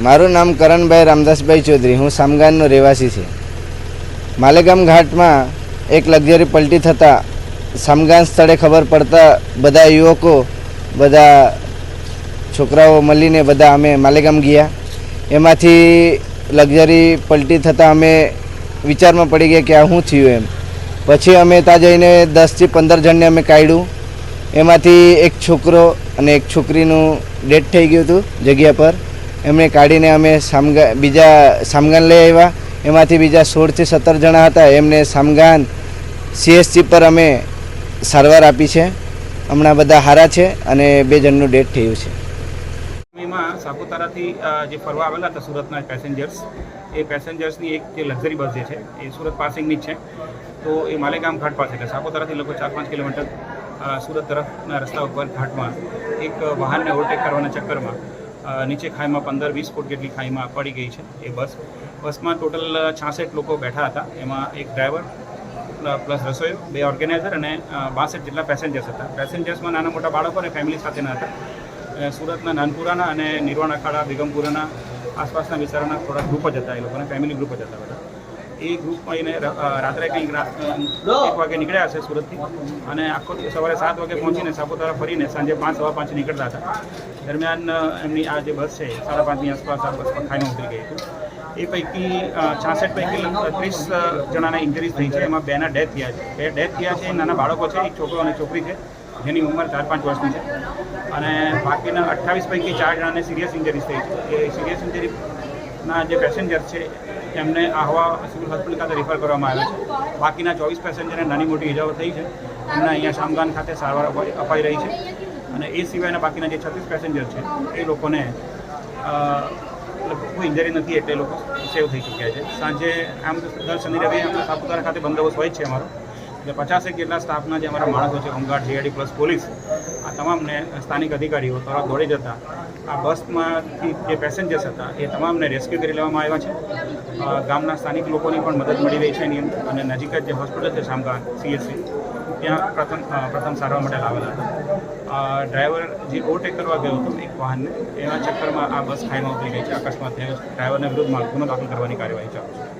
મારું નામ કરણભાઈ રામદાસભાઈ ચૌધરી. હું સામગાનનો રહેવાસી છે. માલેગામ ઘાટમાં એક લક્ઝરી પલટી થતાં સામગાન સ્થળે ખબર પડતા બધા યુવકો, બધા છોકરાઓ મળીને બધા અમે માલેગામ ગયા. એમાંથી લક્ઝરી પલટી થતાં અમે વિચારમાં પડી ગયા કે આ શું થયું એમ. પછી અમે ત્યાં જઈને દસથી પંદર જણને અમે કાઢ્યું. એમાંથી એક છોકરો અને એક છોકરીનું ડેથ થઈ ગયું હતું જગ્યા પર. એમને કાઢીને અમે સામગા બીજા સામગાન લઈ આવ્યા. એમાંથી બીજા સોળથી સત્તર જણા હતા. એમને સામગાન સીએસસી પર અમે સારવાર આપી છે. હમણાં બધા હારા છે અને બે જણનું ડેથ થયું છે. એમાં સાપુતારાથી જે ફરવા આવેલા હતા સુરતના પેસેન્જર્સ એ પેસેન્જર્સની એક જે લક્ઝરી બસ જે છે, એ સુરત પાસિંગની જ છે. તો એ માલેગામ ઘાટ પાસે એટલે સાપુતારાથી લગભગ ચાર પાંચ કિલોમીટર સુરત તરફના રસ્તા ઉપર ઘાટમાં એક વાહનને ઓવરટેક કરવાના ચક્કરમાં નીચે ખાઈમાં પંદર વીસ ફૂટ જેટલી ખાઈમાં પડી ગઈ છે એ બસ. બસમાં ટોટલ છાસઠ લોકો બેઠા હતા. એમાં એક ડ્રાઈવર પ્લસ રસોઈયો બે ઓર્ગેનાઇઝર અને બાસઠ જેટલા પેસેન્જર્સ હતા. પેસેન્જર્સમાં નાના મોટા બાળકો અને ફેમિલી સાથેના હતા. સુરતના નાનપુરાના અને નિર્વાણ અખાડા બેગમપુરાના આસપાસના વિસ્તારોના થોડા ગ્રુપ જ હતા એ લોકોના, ફેમિલી ગ્રુપ જ હતા બધા. એ ગ્રુપમાં એને રાત્રે કંઈક એક વાગે નીકળ્યા હશે સુરતથી. અને આખો સવારે સાત વાગે પહોંચીને સાપુતારા ફરીને સાંજે પાંચ, સવા પાંચ નીકળતા હતા. દરમિયાન એમની આ જે બસ છે, સાડા પાંચની આસપાસ આ બસમાં ખાઈને ઉતરી ગઈ હતી. એ પૈકી છાસઠ પૈકી ત્રીસ જણાને ઇન્જરીઝ થઈ છે. એમાં બેના ડેથ થયા છે. બે ડેથ થયા છે. નાના બાળકો છે, એક છોકરો અને છોકરી છે, જેની ઉંમર ચાર, પાંચ વર્ષની છે. અને બાકીના અઠ્ઠાવીસ પૈકી ચાર જણાને સિરિયસ ઇન્જરીઝ થઈ છે. એ સિરિયસ ઇન્જરીના જે પેસેન્જર છે એમને આહવા સિવિલ હોસ્પિટલ ખાતે રિફર કરવામાં આવ્યા છે. બાકીના ચોવીસ પેસેન્જરને નાની મોટી ઇજાઓ થઈ છે. એમને અહીંયા શામગાન ખાતે સારવાર અપાઈ રહી છે. અને એ સિવાયના બાકીના જે છત્રીસ પેસેન્જર છે, એ લોકોને કોઈ ઇન્જરી નથી એટલે લોકો સેવ થઈ ચૂક્યા છે. સાંજે આમ દર શનિ રવિ આપણે સાપુતારા ખાતે બંદોબસ્ત હોય છે અમારો. એટલે પચાસેક જેટલા સ્ટાફના જે અમારા માણસો છે, હોમગાર્ડ જીઆઈડી પ્લસ પોલીસ, આ તમામને સ્થાનિક અધિકારીઓ તરફ દોડી જતા, આ બસમાંથી જે પેસેન્જર્સ હતા, એ તમામને રેસ્ક્યુ કરી લેવામાં આવ્યા છે. ગામના સ્થાનિક લોકોની પણ મદદ મળી રહી છે એની અને નજીક જ જે હોસ્પિટલ છે શામગાન સીએસસી ત્યાં પ્રથમ પ્રથમ સારવાર માટે લાવેલા હતા. ડ્રાઈવર જે ઓવરટેક કરવા ગયો હતો, એક વાહનને, એના ચક્કરમાં આ બસ ખાઈમાં ઉતરી ગઈ છે. અકસ્માત થયો છે. ડ્રાઈવરના વિરુદ્ધમાં ગુનો દાખલ કરવાની કાર્યવાહી ચાલુ છે.